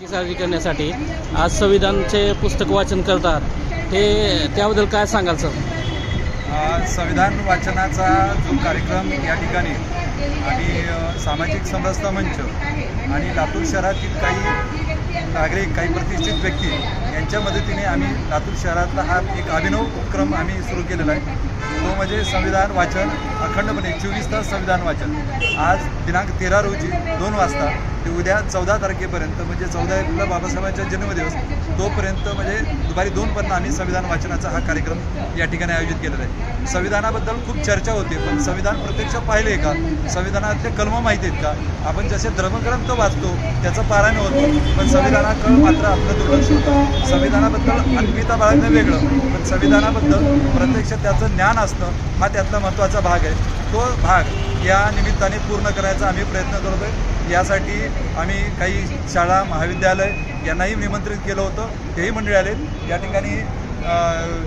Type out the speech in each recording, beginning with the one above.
ती साजरी करण्यासाठी आज संविधानचे पुस्तक वाचन करतात. हे त्याबद्दल काय सांगाल सर? संविधान वाचनाचा जो कार्यक्रम या ठिकाणी आणि सामाजिक समरसता मंच आणि लातूर शहरातील काही नागरिक काही प्रतिष्ठित व्यक्ती यांच्या मदतीने आम्ही लातूर शहरातला हा एक अभिनव उपक्रम आम्ही सुरू केलेला आहे. तो म्हणजे संविधान वाचन अखंडपणे चोवीस तास संविधान वाचन. आज दिनांक तेरा रोजी दोन वाजता ते उद्या चौदा तारखेपर्यंत म्हणजे चौदा एप्रिलला बाबासाहेबांचा जन्मदिवस तोपर्यंत म्हणजे दुपारी दोनपर्यंत आम्ही संविधान वाचनाचा हा कार्यक्रम या ठिकाणी आयोजित केलेला आहे. संविधानाबद्दल खूप चर्चा होते पण संविधान प्रत्यक्ष पाहिले आहे का संविधानातले कलम माहिती आहेत का? आपण जसे धर्मग्रंथ वाचतो त्याचं पारायण होतं पण संविधानाकडं मात्र आपलं दुर्लक्ष होतं. संविधानाबद्दल अन्विता बाळगणं वेगळं पण संविधानाबद्दल प्रत्यक्ष त्याचं ज्ञान असणं हा त्यातला महत्त्वाचा भाग आहे. तो भाग या निमित्ताने पूर्ण करायचा आम्ही प्रयत्न करतोय. यासाठी आम्ही काही शाळा महाविद्यालय यांनाही निमंत्रित केलं होतं. तेही मंडळी आले या ठिकाणी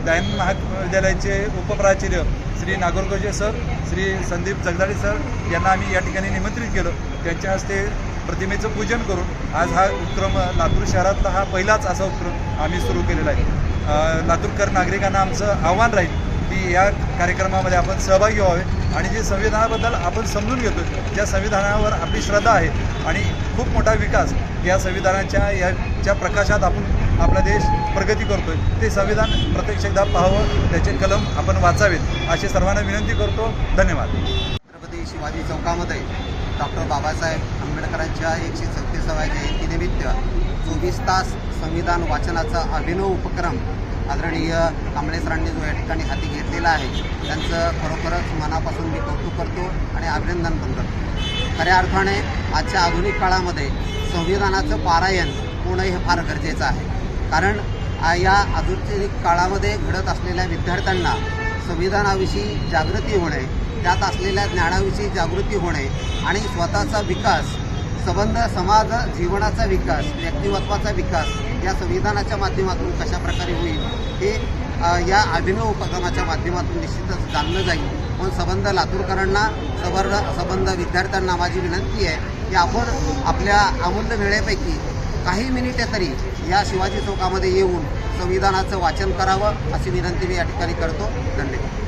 गायन महाविद्यालयाचे उपप्राचार्य श्री नागोरगोजे सर श्री संदीप जगदाळे सर यांना आम्ही या ठिकाणी निमंत्रित केलं. त्यांच्या हस्ते प्रतिमेचं पूजन करून आज हा उपक्रम लातूर शहरातला हा पहिलाच असा उपक्रम आम्ही सुरू केलेला आहे. लातूरकर नागरिकांना आमचं आव्हान राहील. की या कार्यक्रमामध्ये आपण सहभागी व्हावे आणि जे संविधानाबद्दल आपण समजून घेतो ज्या संविधानावर आपली श्रद्धा आहे आणि खूप मोठा विकास या संविधानाच्या याच्या प्रकाशात आपण आपला देश प्रगती करतोय. ते संविधान प्रत्यक्ष एकदा पाहावं त्याचे कलम आपण वाचावेत अशी सर्वांना विनंती करतो. धन्यवाद. छत्रपती शिवाजी चौकामध्ये डॉक्टर बाबासाहेब आंबेडकरांच्या एकशे सत्तेसाव्या जयंतीनिमित्त चोवीस तास संविधान वाचनाचा अभिनव उपक्रम आदरणीय कांबळे सरांनी जो या ठिकाणी हाती घेतलेला आहे त्यांचं खरोखरच मनापासून मी कौतुक करतो आणि अभिनंदन पण करतो. खऱ्या अर्थाने आजच्या आधुनिक काळामध्ये संविधानाचं पारायण होणं हे फार गरजेचं आहे. कारण या आधुनिक काळामध्ये घडत असलेल्या विद्यार्थ्यांना संविधानाविषयी जागृती होणे त्यात असलेल्या ज्ञानाविषयी जागृती होणे आणि स्वतःचा विकास संबंध समाज जीवनाचा विकास व्यक्तिमत्वाचा विकास या संविधानाच्या माध्यमातून कशा प्रकारे होईल हे या अभिनव उपक्रमाच्या माध्यमातून निश्चितच जाणलं जाईल. म्हणून संबंध लातूरकरांना सबंध संबंध विद्यार्थ्यांना माझी विनंती आहे की आपण आपल्या अमूल्य वेळेपैकी काही मिनिटे तरी या शिवाजी चौकामध्ये येऊन संविधानाचं वाचन करावं अशी विनंती मी या ठिकाणी करतो. धन्यवाद.